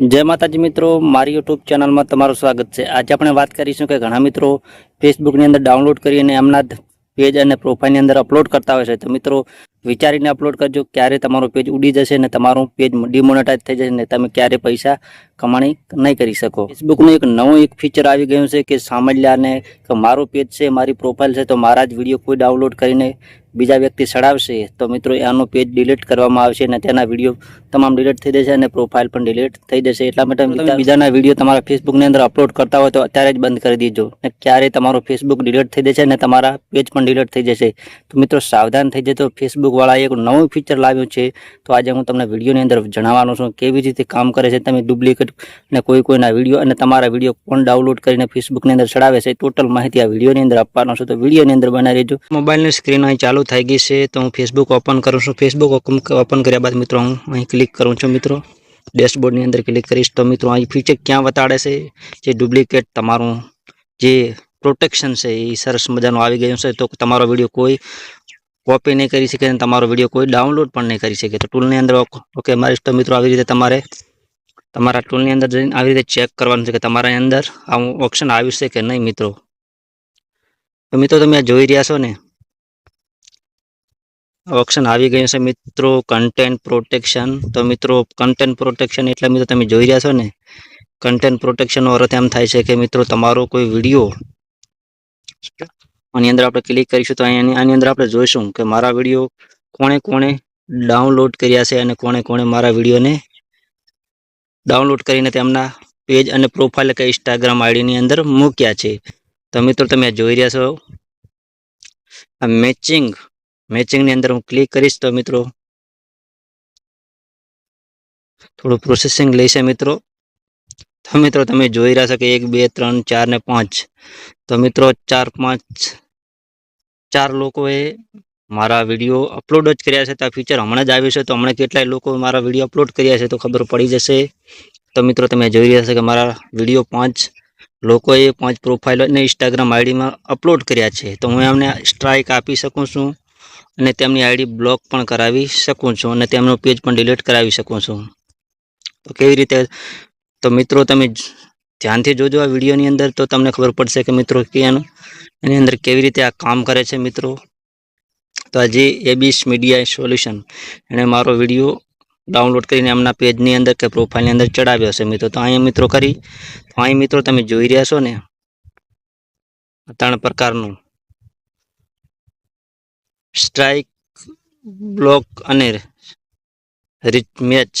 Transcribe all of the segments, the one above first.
જય માતાજી મિત્રો, મારી યુટ્યુબ ચેનલમાં તમારું સ્વાગત છે. આજે આપણે વાત કરીશું કે ઘણા મિત્રો ફેસબુકની અંદર ડાઉનલોડ કરીને એમના પેજ અને પ્રોફાઇલની અંદર અપલોડ કરતા હોય છે. તો મિત્રો, વિચારીને અપલોડ કરજો, ક્યારે તમારું પેજ ઉડી જશે ને તમારું પેજ ડિમોનેટાઇઝ થઈ જશે ને તમે ક્યારે પૈસા કમાણી નહીં કરી શકો. ફેસબુકનું એક નવું એક ફીચર આવી ગયું છે કે સામાન્યને કે મારું પેજ છે મારી પ્રોફાઇલ છે તો મારા જ વીડિયો કોઈ ડાઉનલોડ કરીને બીજા વ્યક્તિ ચડાવશે તો મિત્રો એનું પેજ ડિલીટ કરવામાં આવશે અને તેના વીડિયો તમામ ડિલીટ થઈ જશે અને પ્રોફાઇલ પણ ડિલીટ થઈ જશે. એટલા માટે તમે બીજાના વીડિયો તમારા ફેસબુકની અંદર અપલોડ કરતા હોય તો અત્યારે જ બંધ કરી દેજો. ને ક્યારે તમારું ફેસબુક ડિલીટ થઈ જશે અને તમારા પેજ પણ ડિલીટ થઈ જશે. તો મિત્રો સાવધાન થઈ જતો તો ફેસબુકવાળાએ એક નવું ફીચર લાવ્યું છે. તો આજે હું તમને વિડીયોની અંદર જણાવવાનો છું કેવી રીતે કામ કરે છે. તમે ડુપ્લિકેટ ને કોઈ કોઈના વીડિયો અને તમારા વીડિયો કોણ ડાઉનલોડ કરીને ફેસબુકની અંદર ચડાવે છે ટોટલ માહિતી આ વિડીયોની અંદર આપવાનો છું. તો વિડીયોની અંદર બનાવી રહેજો. મોબાઈલની સ્ક્રીન અહીં ચાલુ થઈ ગઈ છે તો હું ફેસબુક ઓપન કરું છું. ફેસબુક ઓપન કર્યા બાદ મિત્રો હું અહીં ક્લિક કરું છું મિત્રો. ડેશબોર્ડની અંદર ક્લિક કરીશ તો મિત્રો અહીં ફીચર ક્યાં બતાડે છે? જે ડુપ્લિકેટ તમારું જે પ્રોટેક્શન છે એ સરસ મજાનું આવી ગયું છે. તો તમારો વીડિયો કોઈ કોપી નહીં કરી શકે અને તમારો વીડિયો કોઈ ડાઉનલોડ પણ નહીં કરી શકે. તો ટૂલની અંદર ઓકે મારીશ તો મિત્રો આવી રીતે તમારે તમારા ટૂલની અંદર જઈને આવી રીતે ચેક કરવાનું છે કે તમારા અંદર આવું ઓપ્શન આવ્યું છે કે નહીં મિત્રો? તો મિત્રો તમે આ જોઈ રહ્યા છો ને? ઓપ્શન આવી ગયું છે મિત્રો કન્ટેન્ટ પ્રોટેક્શન તો મિત્રો કન્ટેન્ટ પ્રોટેક્શન એટલે મિત્રો તમે જોઈ રહ્યા છો ને? કન્ટેન્ટ પ્રોટેક્શનનો અર્થ એમ થાય છે કે મિત્રો તમારો કોઈ વીડિયો આની અંદર આપણે ક્લિક કરીશું તો આની અંદર આપણે જોઈશું કે મારા વીડિયો કોણે કોણે ડાઉનલોડ કર્યા છે અને કોણે કોણે મારા વિડીયોને ડાઉનલોડ કરીને તેમના પેજ અને પ્રોફાઇલ કે ઇન્સ્ટાગ્રામ આઈડીની અંદર મૂક્યા છે. તો મિત્રો, તમે જોઈ રહ્યા છો. આ મેચિંગ મેચિંગની અંદર હું ક્લિક કરીશ તો મિત્રો, થોડું પ્રોસેસિંગ લેશે મિત્રો. તો મિત્રો, તમે જોઈ રહ્યા છો કે એક, બે, ત્રણ, ચાર ને પાંચ. તો મિત્રો, ચાર, પાંચ, ચાર લોકોએ મારા વીડિયો અપલોડ જ કર્યા છે ત્યાં ફીચર હમણાં જ આવ્યું છે, તો હમણાં કેટલાય લોકો મારા વીડિયો અપલોડ કર્યા છે, તો ખબર પડી જશે. તો મિત્રો, તમે જોઈ રહ્યા છો કે મારા વીડિયો પાંચ લોકોએ, પાંચ પ્રોફાઇલ અને ઇન્સ્ટાગ્રામ આઈડીમાં અપલોડ કર્યા છે. તો હું એમને સ્ટ્રાઇક આપી શકું છું અને તેમની આઈડી બ્લોક પણ કરાવી શકું છું અને તેમનો પેજ પણ ડિલીટ કરાવી શકું છું. તો કેવી રીતે? તો મિત્રો, તમે ધ્યાનથી જોજો આ વિડીયોની અંદર, તો તમને ખબર પડશે કે મિત્રો કે એની અંદર કેવી રીતે આ કામ કરે છે મિત્રો. તો આજે એબીસ મીડિયા સોલ્યુશન એણે મારો વીડિયો ડાઉનલોડ કરીને એમના પેજની અંદર કે પ્રોફાઇલની અંદર ચડાવ્યો છે. મિત્રો, તો અહીંયા મિત્રો કરી, તો અહીં મિત્રો તમે જોઈ રહ્યા છો ને? ત્રણ પ્રકારનું. સ્ટ્રાઇક બ્લોક અને રીચ મેચ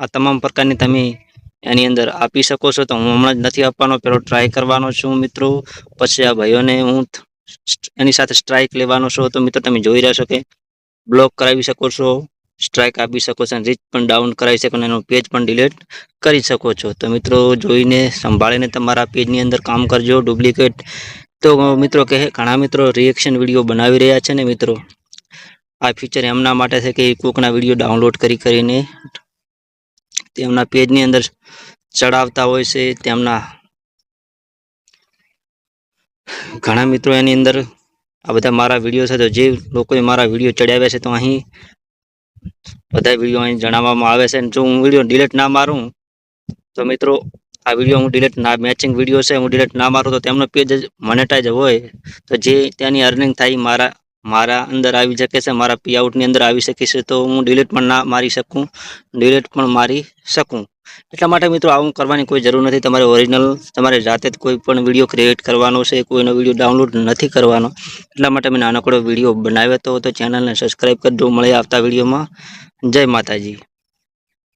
આ તમામ પ્રકારની તમે એની અંદર આપી શકો છો. તો હું હમણાં જ નથી આપવાનો, પેલો ટ્રાય કરવાનો છું મિત્રો. પછી આ ભાઈઓને હું એની સાથે સ્ટ્રાઇક લેવાનો છો તો મિત્રો તમે જોઈ રહ્યા છો કે બ્લોક કરાવી શકો છો સ્ટ્રાઇક આપી શકો છો અને રીચ પણ ડાઉન કરાવી શકો અને એનો પેજ પણ ડિલીટ કરી શકો છો. તો મિત્રો જોઈને સંભાળીને તમારા પેજની અંદર કામ કરજો ડુપ્લિકેટ તો મિત્રો કહે, ઘણા મિત્રો રિએક્શન વીડિયો બનાવી રહ્યા છે ને મિત્રો? આ ફીચર એમના માટે છે કે કોકના વીડિયો ડાઉનલોડ કરી કરીને તેમના પેજની અંદર ચડાવતા હોય છે, તેમના ઘણા મિત્રો એની અંદર આ બધા મારા વીડિયો છે, તો જે લોકોએ મારા વીડિયો ચડાવ્યા છે, તો અહીં બધા વીડિયો અહીં જણાવવામાં આવે છે. જો હું વીડિયો ડિલેટ ના મારું, તો મિત્રો, આ વીડિયો હું ડિલેટ ના મેચિંગ વીડિયો છે, હું ડિલેટ ના મારું, તો તેમનો પેજ મોનેટાઈઝ હોય. તો જે ત્યાંની અર્નિંગ થાય મારા મારા અંદર આવી શકે છે, મારા પી આઉટની અંદર આવી શકે છે, તો હું ડિલીટ પણ ના મારી શકું ડિલીટ પણ મારી શકું. એટલા માટે મિત્રો આવું કરવાની કોઈ જરૂર નથી. તમારે ઓરિજિનલ તમારે જાતે કોઈ પણ વીડિયો ક્રિએટ કરવાનો છે કોઈનો વીડિયો ડાઉનલોડ નથી કરવાનો. એટલા માટે મેં નાનકડો વીડિયો બનાવ્યો હતો તો ચેનલને સબસ્ક્રાઈબ કરજો. મળે આવતા વિડીયોમાં જય માતાજી.